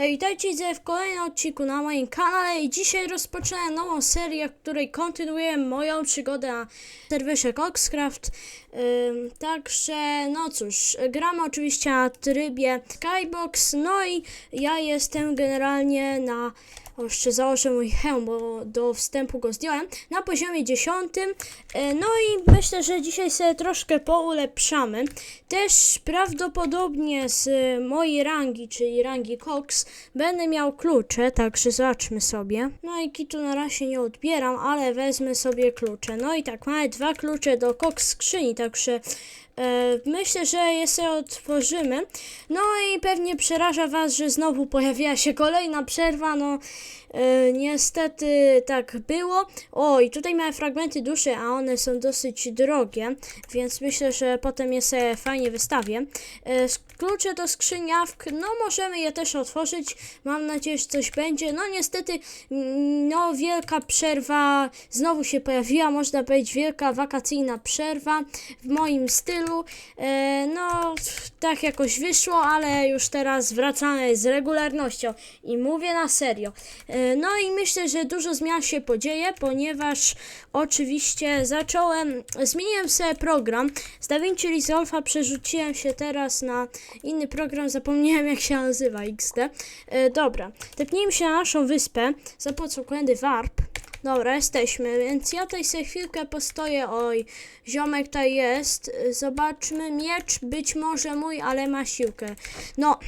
Hej, witajcie w kolejnym odcinku na moim kanale i dzisiaj rozpoczynam nową serię, w której kontynuuję moją przygodę na serwerze Coxcraft. Ym, także, no cóż, gramy oczywiście na trybie Skybox, no i ja jestem generalnie na... Jeszcze założę mój hełm, bo do wstępu go zdjąłem. Na poziomie 10. E, No i myślę, że dzisiaj sobie troszkę poulepszamy. Też prawdopodobnie z mojej rangi, czyli rangi Cox, będę miał klucze, także zobaczmy sobie. No i kitu na razie nie odbieram, ale wezmę sobie klucze. No i tak, mamy dwa klucze do Cox skrzyni, także Myślę, że je sobie otworzymy. No i pewnie przeraża Was, że znowu pojawiła się kolejna przerwa. No e, niestety tak było. O, i tutaj mamy fragmenty duszy, a one są dosyć drogie, więc myślę, że potem je sobie fajnie wystawię. E, klucze do skrzyniawk, no możemy je też otworzyć. Mam nadzieję, że coś będzie. No niestety, mm, no wielka przerwa znowu się pojawiła, można powiedzieć wielka wakacyjna przerwa w moim stylu. E, no, tak jakoś wyszło, ale już teraz wracamy z regularnością i mówię na serio. No i myślę, że dużo zmian się podzieje, ponieważ oczywiście zacząłem, zmieniłem sobie program. Z DaVinci Resolve'a przerzuciłem się teraz na inny program, zapomniałem jak się nazywa XD. E, dobra, tepnijmy się na naszą wyspę za komendy warp. Dobra, jesteśmy, więc ja tutaj sobie chwilkę postoję. Oj, ziomek tutaj jest. Zobaczmy, miecz być może mój, ale ma siłkę. No,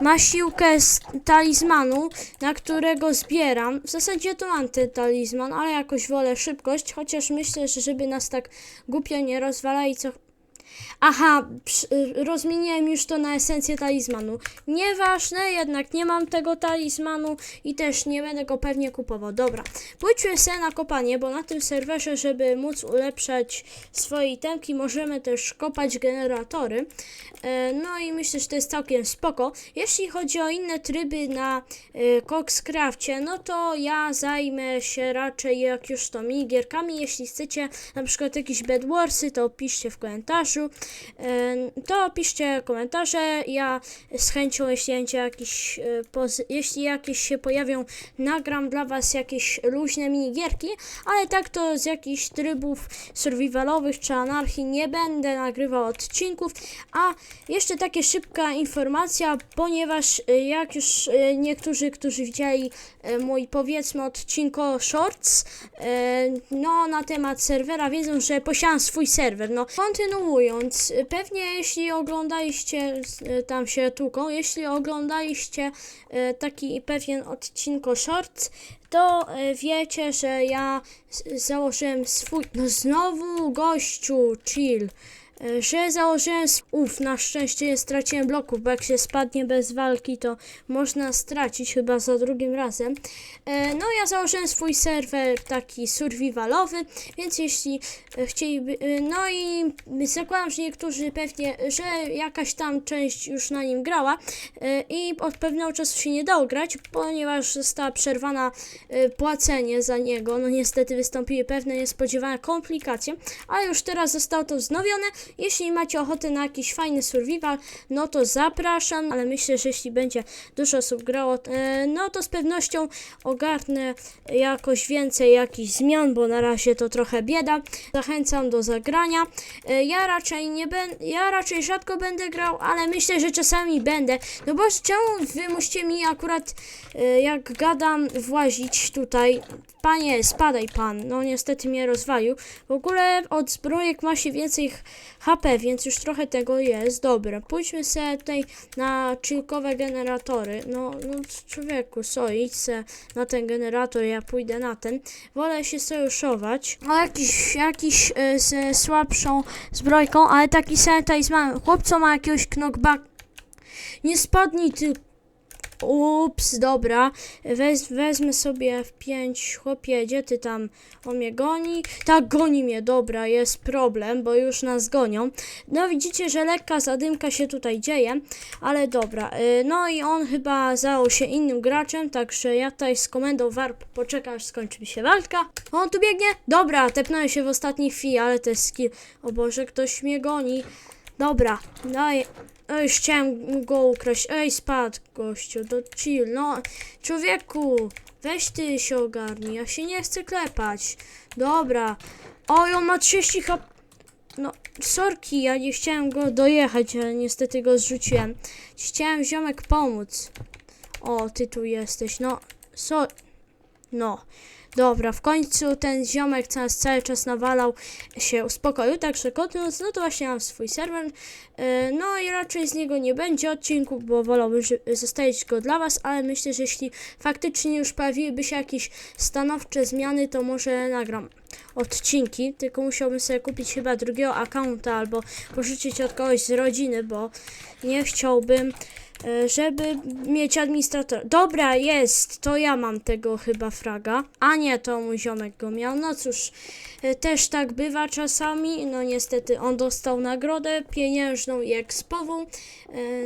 ma siłkę z talizmanu, na którego zbieram. W zasadzie to mam ten talizman, ale jakoś wolę szybkość, chociaż myślę, że żeby nas tak głupio nie rozwalali co... Aha, przy- rozmieniłem już to na esencję talizmanu. Nieważne, jednak nie mam tego talizmanu i też nie będę go pewnie kupował. Dobra, pójdźmy sobie na kopanie, bo na tym serwerze, żeby móc ulepszać swoje itemki, możemy też kopać generatory. E, No i myślę, że to jest całkiem spoko. Jeśli chodzi o inne tryby na e, Coxcrafcie, no to ja zajmę się raczej jak już to minigierkami. Jeśli chcecie na przykład jakieś Bedwarsy, to piszcie w komentarzu. E, To piszcie komentarze. Ja z chęcią, jeśli jakiś, e, jeśli jakieś się pojawią, nagram dla was jakieś luźne minigierki, ale tak to z jakichś trybów survivalowych czy anarchii nie będę nagrywał odcinków, a jeszcze takie szybka informacja, ponieważ y, jak już y, niektórzy, którzy widzieli mój powiedzmy odcinko shorts, no na temat serwera wiedzą, że posiadam swój serwer. No kontynuując, y, pewnie jeśli oglądaliście, y, tam się tłuką, jeśli oglądaliście y, taki pewien odcinko shorts, to wiecie, że ja założyłem swój, no znowu gościu, chill że założyłem uf, na szczęście nie straciłem bloków, bo jak się spadnie bez walki, to można stracić chyba za drugim razem. E, No ja założyłem swój serwer taki survivalowy, więc jeśli e, chcieliby, e, no i zakładam, że niektórzy pewnie, że jakaś tam część już na nim grała i od pewnego czasu się nie dało grać, ponieważ została przerwana płacenie za niego. No niestety wystąpiły pewne niespodziewane komplikacje, ale już teraz zostało to wznowione. Jeśli macie ochotę na jakiś fajny survival, no to zapraszam, ale myślę, że jeśli będzie dużo osób grało, e, no to z pewnością ogarnę jakoś więcej jakichś zmian, bo na razie to trochę bieda. Zachęcam do zagrania. E, Ja raczej nie będę, ja raczej rzadko będę grał, ale myślę, że czasami będę. No bo czemu wy musicie mi akurat, e, jak gadam, włazić tutaj? Panie, spadaj pan. No niestety mnie rozwalił. W ogóle od zbrojek ma się więcej HP, więc już trochę tego jest. Dobra, pójdźmy sobie tutaj na chillkowe generatory. No, no człowieku, co, idź se na ten generator, ja pójdę na ten. Wolę się sojuszować. O jakiś, jakiś e, z słabszą zbrojką, ale taki sam talizman. Chłopco ma jakiegoś knockback. Nie spadnij ty. Ups, dobra. Wez, wezmę sobie w pięć. Chłopie, gdzie ty tam? On mnie goni? Tak, goni mnie, dobra, jest problem, bo już nas gonią. No widzicie, że lekka zadymka się tutaj dzieje, ale dobra. y, No i on chyba zajął się innym graczem, także ja tutaj z komendą warp poczekam, aż skończy mi się walka. On tu biegnie? Dobra, tepnąłem się w ostatniej chwili, ale to jest skill. O Boże, ktoś mnie goni. Dobra, daj. Ej, chciałem go ukraść. Ej, spadł gościu, to chill. No, człowieku, weź ty się ogarnij, ja się nie chcę klepać. Dobra. Oj, on ma 30 HP. No, sorki, ja nie chciałem go dojechać, ale niestety go zrzuciłem. Chciałem ziomek pomóc. O, ty tu jesteś, no, so... No, dobra, w końcu ten ziomek co nas cały czas nawalał się uspokoił, także kontynuując, no to właśnie mam swój serwer. E, No i raczej z niego nie będzie odcinku, bo wolałbym zostawić go dla Was, ale myślę, że jeśli faktycznie już pojawiłyby się jakieś stanowcze zmiany, to może nagram odcinki, tylko musiałbym sobie kupić chyba drugiego accounta albo pożyczyć od kogoś z rodziny, bo nie chciałbym, żeby mieć administratora. Dobra, jest, to ja mam tego chyba fraga, a nie, to mój ziomek go miał. No cóż, e, też tak bywa czasami, no niestety on dostał nagrodę pieniężną i ekspową, e,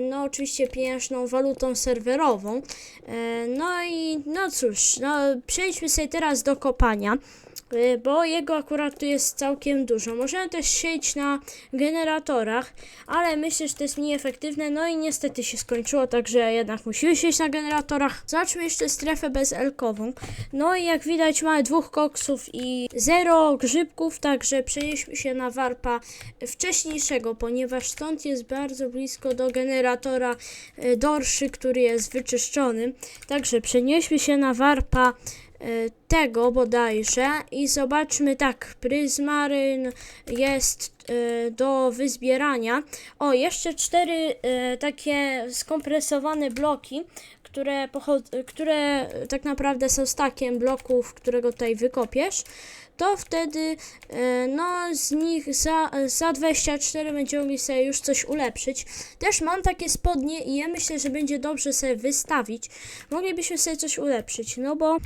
no oczywiście pieniężną walutą serwerową. E, No i no cóż, no przejdźmy sobie teraz do kopania. Y, bo jego akurat tu jest całkiem dużo. Możemy też siedzieć na generatorach, ale myślę, że to jest mniej efektywne. No i niestety się skończyło, także jednak musimy siedzieć na generatorach. Zobaczmy jeszcze strefę bezelkową. No i jak widać mamy dwóch koksów i zero grzybków, także przenieśmy się na warpa wcześniejszego, ponieważ stąd jest bardzo blisko do generatora y, dorszy, który jest wyczyszczony. Także przenieśmy się na warpa tego bodajże i zobaczmy tak, pryzmaryn jest e, do wyzbierania. O, jeszcze cztery e, takie skompresowane bloki, które, które tak naprawdę są stakiem bloków, którego tutaj wykopiesz. To wtedy e, no z nich za, za 24 będziemy mogli sobie już coś ulepszyć. Też mam takie spodnie i ja myślę, że będzie dobrze sobie wystawić. Moglibyśmy sobie coś ulepszyć, no bo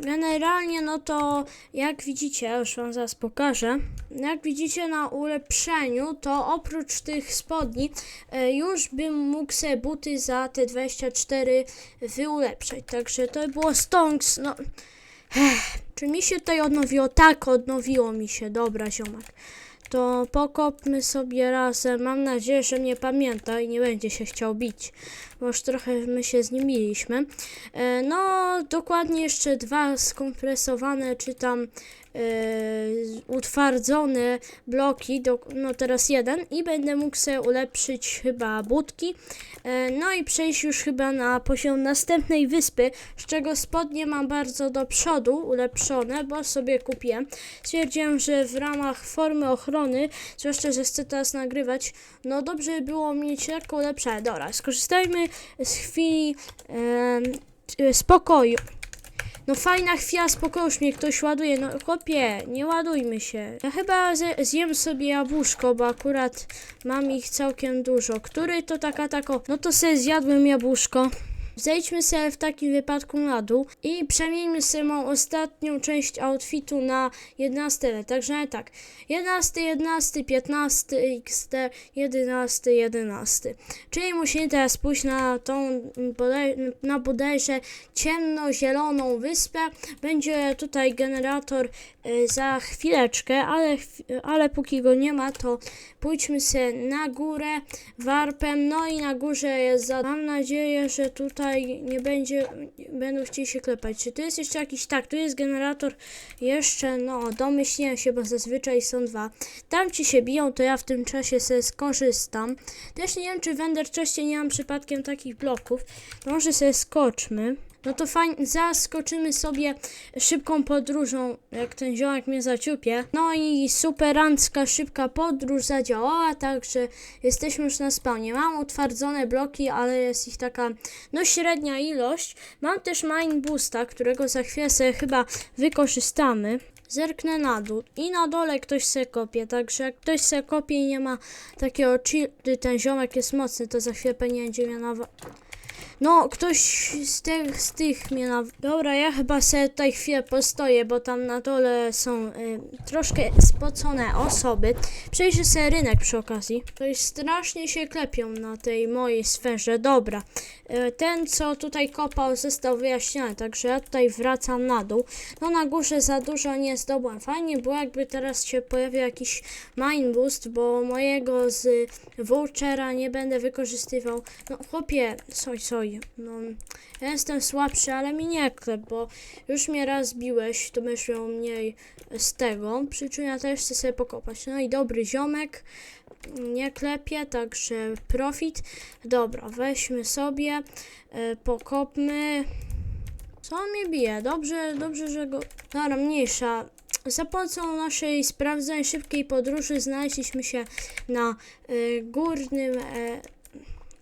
generalnie no to jak widzicie, już wam zaraz pokażę, jak widzicie na ulepszeniu, to oprócz tych spodni e, już bym mógł sobie buty za te 24 wyulepszać. Także to by było stonks, no... Ech, czy mi się tutaj odnowiło? Tak, odnowiło mi się. Dobra, ziomek. To pokopmy sobie razem. Mam nadzieję, że mnie pamięta i nie będzie się chciał bić, bo już trochę my się z nim biliśmy. E, no, dokładnie jeszcze dwa skompresowane, czy tam e, utwardzone bloki, do, no teraz jeden i będę mógł sobie ulepszyć chyba budki. E, no i przejść już chyba na poziom następnej wyspy, z czego spodnie mam bardzo do przodu ulepszone, bo sobie kupiłem. Stwierdziłem, że w ramach formy ochrony, zwłaszcza, że chcę teraz nagrywać, no dobrze by było mieć lekko ulepszone. Dobra, skorzystajmy z chwili e, spokoju. No fajna chwila spokoju, już mnie ktoś ładuje. No chłopie, nie ładujmy się. Ja chyba zjem sobie jabłuszko, bo akurat mam ich całkiem dużo. Który to taka tako? No to sobie zjadłem jabłuszko. Zejdźmy sobie w takim wypadku na dół i przemieńmy sobie moją ostatnią część outfitu na 11 level. Także tak, 11, 11, 15, XD, 11, 11. Czyli musimy teraz pójść na tą na bodajże ciemno-zieloną wyspę. Będzie tutaj generator za chwileczkę, ale, ale póki go nie ma, to pójdźmy sobie na górę warpem. No i na górze jest za. Mam nadzieję, że tutaj nie będzie, będą chcieli się klepać. Czy tu jest jeszcze jakiś. Tak, tu jest generator jeszcze, no, domyśliłem się, bo zazwyczaj są dwa. Tam ci się biją, to ja w tym czasie sobie skorzystam. Też nie wiem, czy w Enderchestie nie mam przypadkiem takich bloków. Może sobie skoczmy. No to fajnie, zaskoczymy sobie szybką podróżą, jak ten ziomek mnie zaciupie. No i superancka, szybka podróż zadziałała, także jesteśmy już na spawnie. Mam utwardzone bloki, ale jest ich taka, no średnia ilość. Mam też mine boosta, którego za chwilę sobie chyba wykorzystamy. Zerknę na dół i na dole ktoś se kopie, także jak ktoś se kopie i nie ma takiego chill, ten ziomek jest mocny, to za chwilę pewnie będzie miał nawa- No, ktoś z tych, z tych mnie na... Dobra, ja chyba sobie tutaj chwilę postoję, bo tam na dole są y, troszkę spocone osoby. Przejrzę sobie rynek przy okazji. To jest strasznie się klepią na tej mojej sferze. Dobra, y, ten co tutaj kopał został wyjaśniony, także ja tutaj wracam na dół. No na górze za dużo nie zdobyłem. Fajnie było jakby teraz się pojawił jakiś mine boost, bo mojego z Vultera nie będę wykorzystywał. No chłopie, soj, soj, no ja jestem słabszy, ale mi nie klep, bo już mnie raz biłeś, to będziesz miał mniej z tego. Przyczyn też chcę sobie pokopać. No i dobry ziomek, nie klepie, także profit. Dobra, weźmy sobie, e, pokopmy. Co on mnie bije? Dobrze, dobrze, że go... Dobra, mniejsza. Za pomocą naszej sprawdzonej szybkiej podróży znaleźliśmy się na y, górnym, e,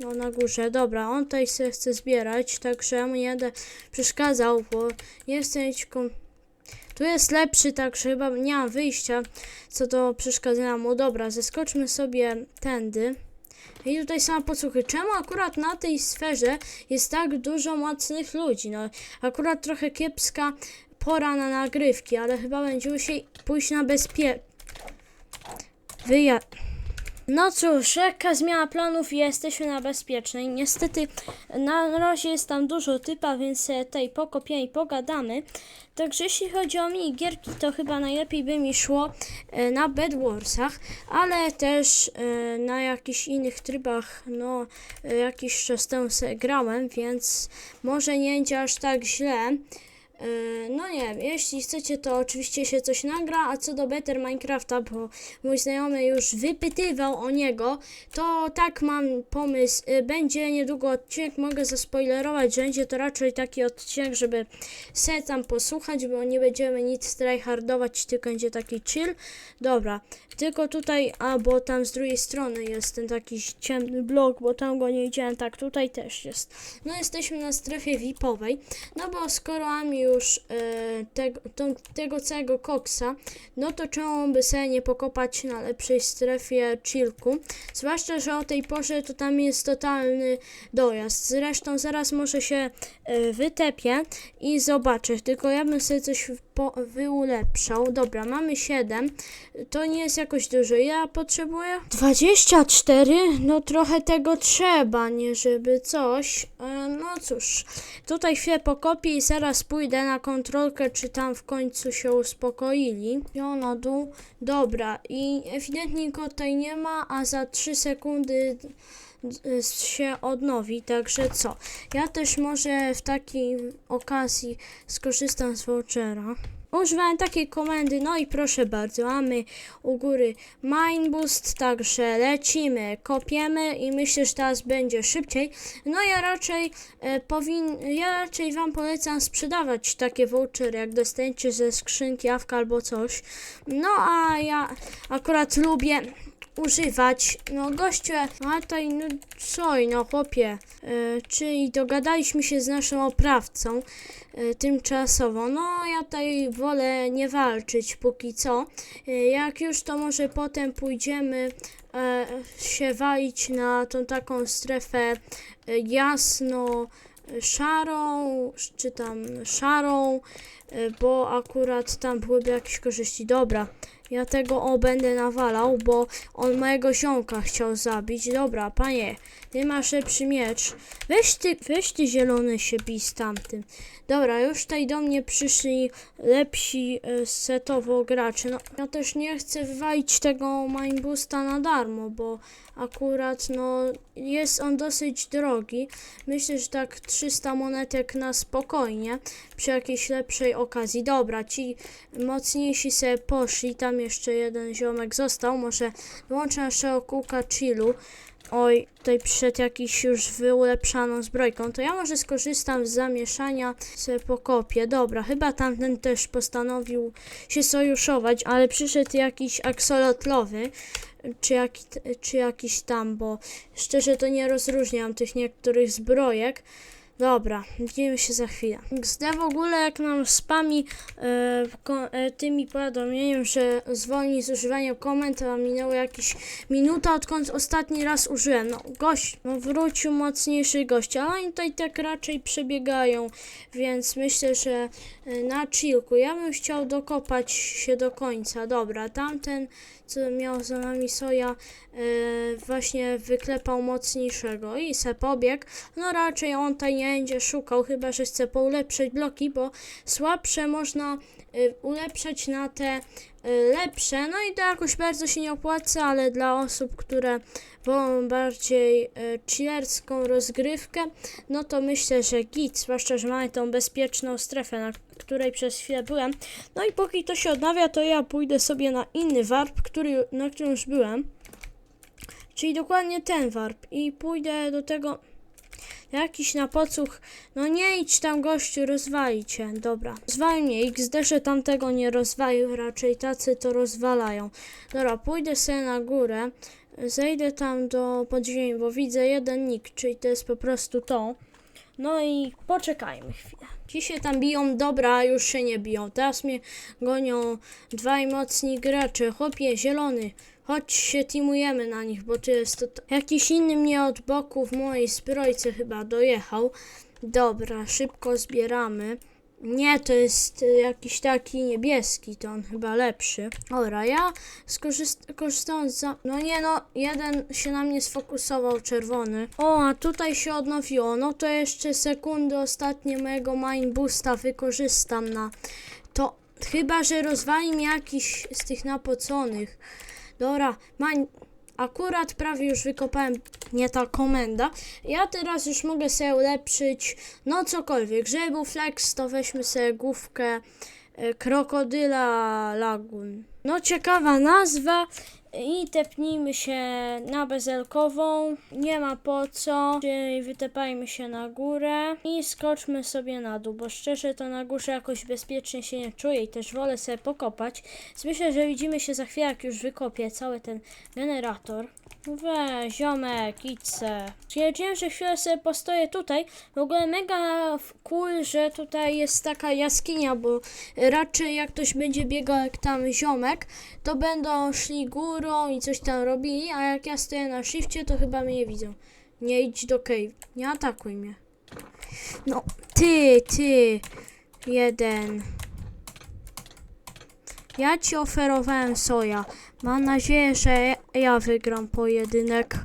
no na górze. Dobra, on tutaj się chce zbierać, także mu nie będę przeszkadzał, bo nie kom... Tu jest lepszy, także chyba nie mam wyjścia co do przeszkadzania mu. Dobra, zeskoczmy sobie tędy. I tutaj są podsłuchy. Czemu akurat na tej sferze jest tak dużo mocnych ludzi? No, akurat trochę kiepska pora na nagrywki, ale chyba będziemy musieli pójść na bezpie... Wyja... No cóż, lekka zmiana planów i jesteśmy na bezpiecznej. Niestety na razie jest tam dużo typa, więc tutaj pokopiemy i pogadamy. Także jeśli chodzi o minigierki, to chyba najlepiej by mi szło e, na Bedwarsach, ale też e, na jakichś innych trybach, no e, jakiś czas temu grałem, więc może nie będzie aż tak źle. Yy, No nie wiem, jeśli chcecie, to oczywiście się coś nagra, a co do Better Minecrafta, bo mój znajomy już wypytywał o niego, to tak mam pomysł, yy, będzie niedługo odcinek, mogę zaspoilerować, że będzie to raczej taki odcinek, żeby se tam posłuchać, bo nie będziemy nic tryhardować, tylko będzie taki chill. Dobra, tylko tutaj, a bo tam z drugiej strony jest ten taki ciemny blok, bo tam go nie widziałem, tak, tutaj też jest. No jesteśmy na strefie VIP-owej, no bo skoro mam już e, tego, tą, tego całego koksa, no to czemu by sobie nie pokopać na lepszej strefie chillku? Zwłaszcza, że o tej porze to tam jest totalny dojazd. Zresztą zaraz może się e, wytepię i zobaczę, tylko ja bym sobie coś po, wyulepszał. Dobra, mamy 7, to nie jest jakoś dużo. Ja potrzebuję 24, no trochę tego trzeba, nie żeby coś. E, no cóż, tutaj chwilę pokopię i zaraz pójdę na kontrolkę, czy tam w końcu się uspokoili. Jo, na dół. Dobra, i ewidentnie tutaj nie ma, a za 3 sekundy się odnowi, także co? Ja też może w takiej okazji skorzystam z vouchera. Używałem takiej komendy, no i proszę bardzo, mamy u góry Mine Boost, także lecimy, kopiemy i myślę, że teraz będzie szybciej. No ja raczej e, powin, ja raczej wam polecam sprzedawać takie vouchery, jak dostaniecie ze skrzynki awka albo coś. No a ja akurat lubię używać. No gościu, tutaj, no co, no chłopie, e, czyli dogadaliśmy się z naszym oprawcą e, tymczasowo. No ja tutaj wolę nie walczyć póki co. E, jak już to może potem pójdziemy e, się walić na tą taką strefę e, jasno e, szarą, czy tam szarą, e, bo akurat tam byłyby jakieś korzyści. Dobra, ja tego o będę nawalał, bo on mojego ziomka chciał zabić. Dobra, panie, ty masz lepszy miecz. Weź ty, weź ty zielony się bij z tamtym. Dobra, już tutaj do mnie przyszli lepsi e, setowo gracze. No, ja też nie chcę wywalić tego mine boosta na darmo, bo akurat no jest on dosyć drogi. Myślę, że tak 300 monetek na spokojnie przy jakiejś lepszej okazji. Dobra, ci mocniejsi sobie poszli, tam jeszcze jeden ziomek został, może dołączę naszego kółka chillu. Oj, tutaj przyszedł jakiś już wyulepszaną zbrojką, to ja może skorzystam z zamieszania, sobie pokopię. Dobra, chyba tamten też postanowił się sojuszować, ale przyszedł jakiś aksolotlowy, czy, jaki, czy jakiś tam, bo szczerze to nie rozróżniam tych niektórych zbrojek. Dobra, widzimy się za chwilę. XD w ogóle jak nam spami e, e, tymi powiadomieniem, że zwolni z używania komend, a minęło jakieś minuta, odkąd ostatni raz użyłem. No gość, no wrócił mocniejszy gość, ale oni tutaj tak raczej przebiegają, więc myślę, że e, na chillku. Ja bym chciał dokopać się do końca. Dobra, tamten, co miał za nami soja, e, właśnie wyklepał mocniejszego i se pobiegł. No raczej on tutaj nie będzie szukał, chyba że chce poulepszyć bloki, bo słabsze można y, ulepszać na te y, lepsze. No i to jakoś bardzo się nie opłaca, ale dla osób, które wolą bardziej y, chillerską rozgrywkę, no to myślę, że git, zwłaszcza, że mamy tą bezpieczną strefę, na której przez chwilę byłem. No i póki to się odnawia, to ja pójdę sobie na inny warp, który, na którym już byłem. Czyli dokładnie ten warp i pójdę do tego Jakiś na pocuch. No nie idź tam gościu, rozwali cię. Dobra. Rozwalił mnie. XD, że tamtego nie rozwalił. Raczej tacy to rozwalają. Dobra, pójdę sobie na górę. Zejdę tam do podziemi, bo widzę jeden nick, czyli to jest po prostu to. No i poczekajmy chwilę. Ci się tam biją, dobra, już się nie biją. Teraz mnie gonią dwaj mocni gracze. Chłopie, zielony. Chodź się teamujemy na nich, bo to jest to. Jakiś inny mnie od boku w mojej zbrojce chyba dojechał. Dobra, szybko zbieramy. Nie, to jest y, jakiś taki niebieski, to on chyba lepszy. Dobra, ja skorzyst- korzystając za... No nie no, jeden się na mnie sfokusował, czerwony. O, a tutaj się odnowiło. No to jeszcze sekundy ostatnie mojego mine boosta wykorzystam na to. Chyba, że rozwali mi jakiś z tych napoconych. Dobra, mań... Akurat prawie już wykopałem nie ta komenda. Ja teraz już mogę sobie ulepszyć no cokolwiek. Żeby był flex, to weźmy sobie główkę e, krokodyla lagun. No ciekawa nazwa i tepnijmy się na bezelkową. Nie ma po co, czyli wytepajmy się na górę i skoczmy sobie na dół, bo szczerze to na górze jakoś bezpiecznie się nie czuję i też wolę sobie pokopać. Myślę, że widzimy się za chwilę, jak już wykopię cały ten generator. Weź, ziomek, idź se. Stwierdziłem, że chwilę sobie postoję tutaj. W ogóle mega cool, że tutaj jest taka jaskinia, bo raczej jak ktoś będzie biegał jak tam ziomek, to będą szli górą i coś tam robili, a jak ja stoję na shifcie, to chyba mnie nie widzą. Nie idź do cave. Nie atakuj mnie. No, ty, ty. Jeden. Ja ci oferowałem soja. Mam nadzieję, że ja wygram pojedynek.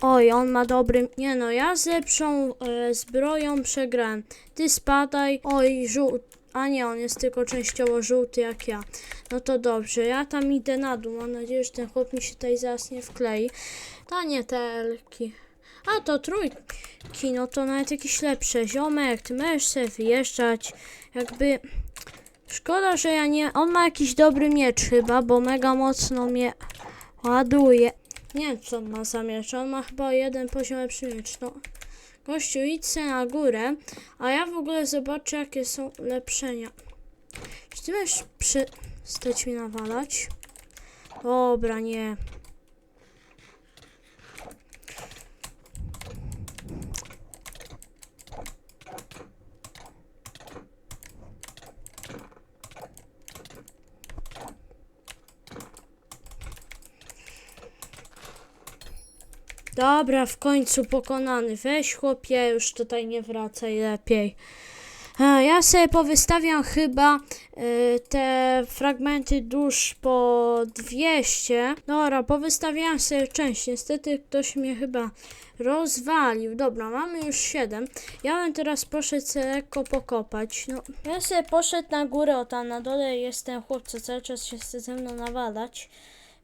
Oj, on ma dobry. Nie no, ja z lepszą e, zbroją przegrałem. Ty spadaj. Oj, żółt. A nie, on jest tylko częściowo żółty jak ja. No to dobrze, ja tam idę na dół. Mam nadzieję, że ten chłop mi się tutaj zaraz nie wklei. To nie te elki. A to trójki, no to nawet jakieś lepsze. Ziomek, ty możesz sobie wyjeżdżać. Jakby. Szkoda, że ja nie. On ma jakiś dobry miecz chyba, bo mega mocno mnie ładuje. Nie wiem, co on ma za miecz. On ma chyba jeden poziom lepszy. No. Gościu, idź se na górę, a ja w ogóle zobaczę, jakie są ulepszenia. Czy ty możesz przestać mi nawalać? Dobra, nie. Dobra, w końcu pokonany. Weź chłopie, już tutaj nie wracaj lepiej. Ja sobie powystawiam chyba y, te fragmenty dusz po 200. Dobra, powystawiałam sobie część. Niestety ktoś mnie chyba rozwalił. Dobra, mamy już 7. Ja bym teraz poszedł sobie lekko pokopać. No, ja sobie poszedł na górę, o tam na dole jest ten chłop, co cały czas się chce ze mną nawalać.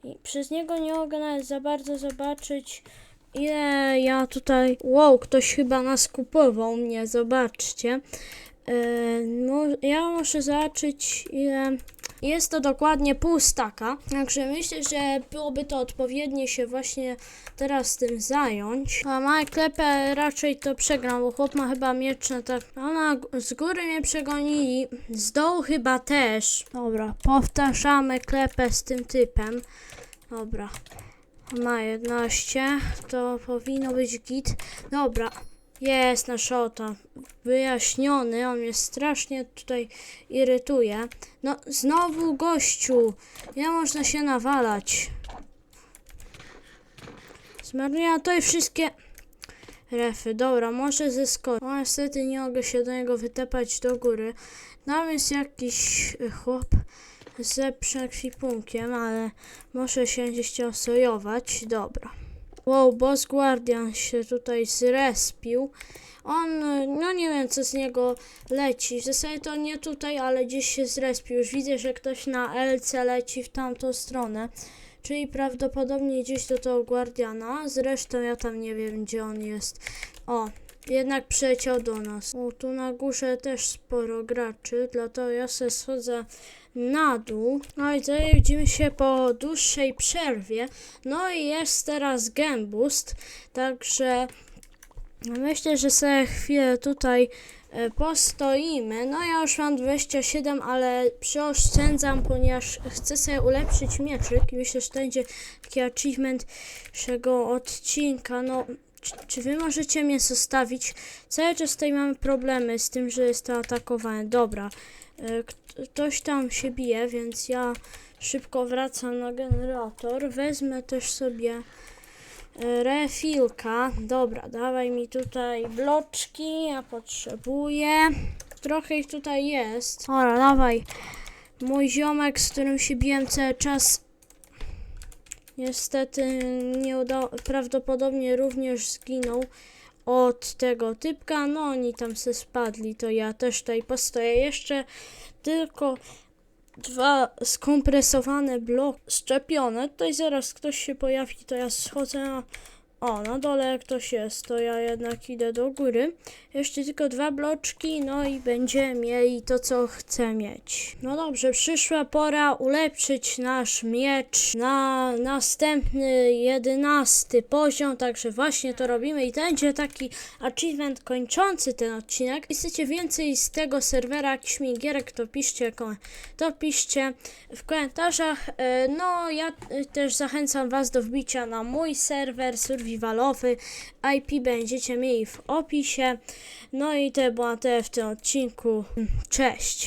I przez niego nie mogę nawet za bardzo zobaczyć, ile ja tutaj. Wow, ktoś chyba nas kupował mnie, zobaczcie. Yy, ja muszę zobaczyć, ile. Jest to dokładnie pół staka, także myślę, że byłoby to odpowiednie się właśnie teraz tym zająć. A małe klepę raczej to przegram, bo chłop ma chyba miecz na tak. Ona z góry mnie przegonili, z dołu chyba też. Dobra, powtarzamy klepę z tym typem. Dobra. Ma 11, to powinno być git. Dobra, Jest na szota. Wyjaśniony, on mnie strasznie tutaj irytuje. No, znowu gościu. Nie można się nawalać. Zmarnuję to i wszystkie refy. Dobra, może zeskoczyć. No niestety nie mogę się do niego wytepać do góry. Tam jest jakiś chłop z przekwipunkiem, ale może się gdzieś chciał sojować. Dobra. Wow, Boss Guardian się tutaj zrespił. On, no nie wiem co z niego leci. W zasadzie to nie tutaj, ale gdzieś się zrespił. Już widzę, że ktoś na LC leci w tamtą stronę. Czyli prawdopodobnie gdzieś do tego Guardiana. Zresztą ja tam nie wiem, gdzie on jest. O, jednak przyleciał do nas. O, tu na górze też sporo graczy, dlatego ja sobie schodzę na dół. No i tutaj widzimy się po dłuższej przerwie. No i jest teraz Game Boost, także myślę, że sobie chwilę tutaj e, postoimy. No ja już mam 27, ale przyoszczędzam, ponieważ chcę sobie ulepszyć mieczyk myślę, że to będzie taki achievement naszego odcinka. No, czy, czy wy możecie mnie zostawić? Cały czas tutaj mamy problemy z tym, że jestem atakowany. Dobra, e, ktoś tam się bije, więc ja szybko wracam na generator. Wezmę też sobie e, refilka. Dobra, dawaj mi tutaj bloczki, ja potrzebuję. Trochę ich tutaj jest. Dobra, dawaj. Mój ziomek, z którym się biłem cały czas, niestety nie udało, prawdopodobnie również zginął od tego typka. No oni tam se spadli, to ja też tutaj postoję. Jeszcze tylko dwa skompresowane bloki szczepione. Tutaj zaraz ktoś się pojawi, to ja schodzę. O, na dole ktoś jest, to ja jednak idę do góry. Jeszcze tylko dwa bloczki, no i będziemy mieli to, co chcę mieć. No dobrze, przyszła pora ulepszyć nasz miecz na następny, jedenasty poziom, także właśnie to robimy i to będzie taki achievement kończący ten odcinek. Jeśli chcecie więcej z tego serwera jakichś minigierek, to piszcie, to piszcie w komentarzach. E, No, ja e, też zachęcam Was do wbicia na mój serwer survivalowy. IP będziecie mieli w opisie. No i to było na tyle w tym odcinku. Cześć!